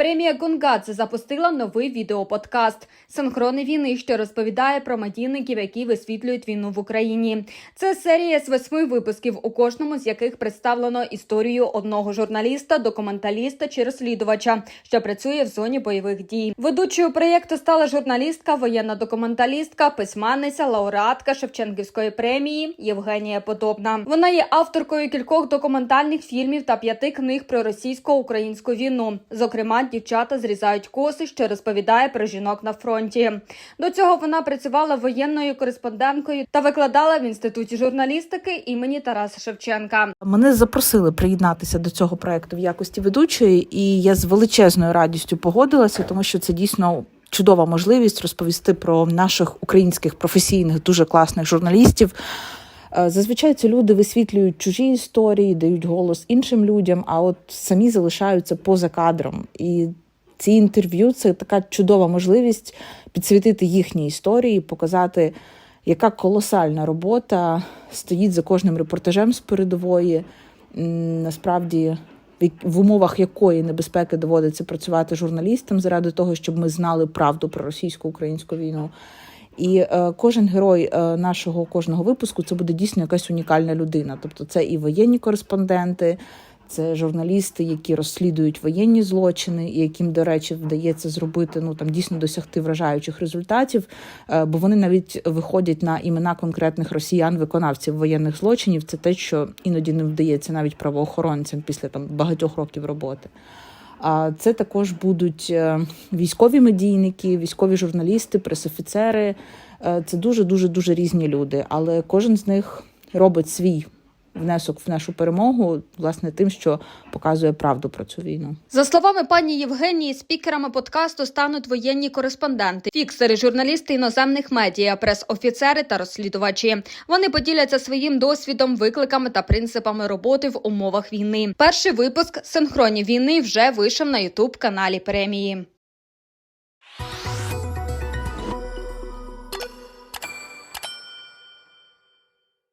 Премія Гонгадзе запустила новий відеоподкаст Синхрони війни, що розповідає про медійників, які висвітлюють війну в Україні. Це серія з восьми випусків, у кожному з яких представлено історію одного журналіста, документаліста чи розслідувача, що працює в зоні бойових дій. Ведучою проєкту стала журналістка, воєнна документалістка, письменниця, лауреатка Шевченківської премії Євгенія Подобна. Вона є авторкою кількох документальних фільмів та п'яти книг про російсько-українську війну. Зокрема, дівчата зрізають коси, що розповідає про жінок на фронті. До цього вона працювала воєнною кореспонденткою та викладала в інституті журналістики імені Тараса Шевченка. Мене запросили приєднатися до цього проекту в якості ведучої, і я з величезною радістю погодилася, тому що це дійсно чудова можливість розповісти про наших українських професійних дуже класних журналістів. Е, Зазвичай ці люди висвітлюють чужі історії, дають голос іншим людям, а от самі залишаються поза кадром. І ці інтерв'ю це така чудова можливість підсвітити їхні історії, показати, яка колосальна робота стоїть за кожним репортажем з передової. Насправді, в умовах якої небезпеки доводиться працювати журналістам заради того, щоб ми знали правду про російсько-українську війну. І е, кожен герой е, нашого кожного випуску це буде дійсно якась унікальна людина. Тобто, це і воєнні кореспонденти, це журналісти, які розслідують воєнні злочини, і яким, до речі, вдається зробити ну там дійсно досягти вражаючих результатів. Е, бо вони навіть виходять на імена конкретних росіян, виконавців воєнних злочинів. Це те, що іноді не вдається навіть правоохоронцям після там багатьох років роботи. Це також будуть е, військові медійники, військові журналісти, пресофіцери. Е, Це дуже дуже дуже різні люди, але кожен з них робить свій внесок в нашу перемогу, власне, тим, що показує правду про цю війну. За словами пані Євгенії, спікерами подкасту стануть воєнні кореспонденти, фіксери, журналісти іноземних медіа, прес-офіцери та розслідувачі. Вони поділяться своїм досвідом, викликами та принципами роботи в умовах війни. Перший випуск синхронні війни вже вийшов на Ютуб каналі премії.